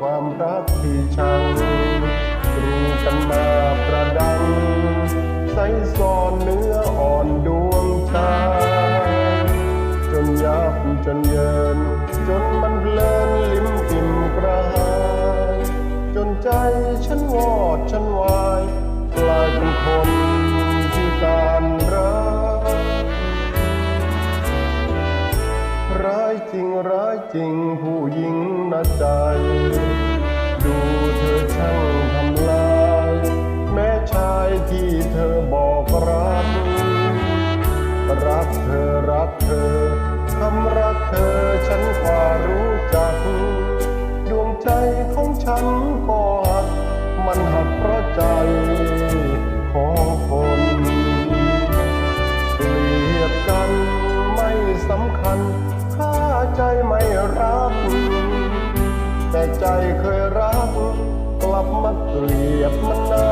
ความรักที่ชัง จริงผู้หญิงน่าใจ ดูเธอช่างทำลาย แม้ชายที่เธอบอกรัก รักเธอรักเธอคำรักเธอฉันกว่ารู้จัก ดวงใจของฉันก็หัก มันหักเพราะใจ แต่ใจเคยรัก กลับมาเกลียดมันน่า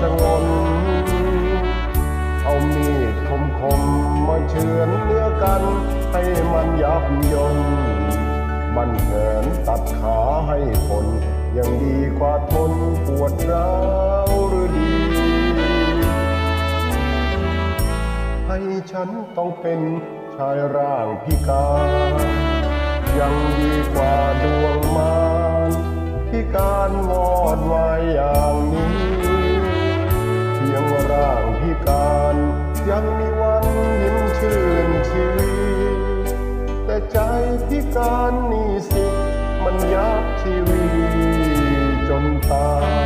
ชะงน เอามีดคมคมๆมาเฉือนเนื้อกัน ให้มันยับยนบันเหินตัดขาให้คนยังดีกว่าทนปวดร้าวหรือดีให้ฉันต้องเป็นชายร่างพิการ ยังดีกว่าดวงมารพิกานวอดวายอย่างนี้ เพียงร่างพิการยังมีวันยิ้มชื่นชีวิต แต่ใจพิการนี่สิ มันยับชีวิตจนตาย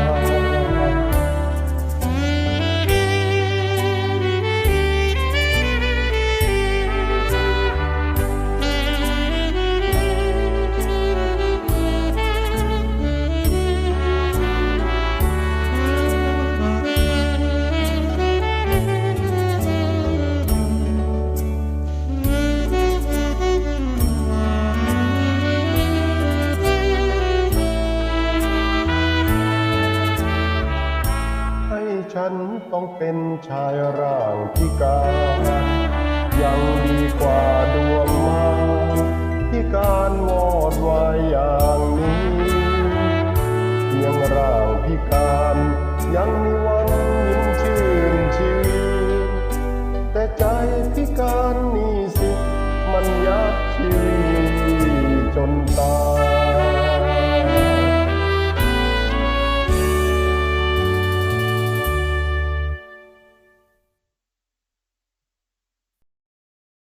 ฉันต้องเป็นชายร่างพิการยัง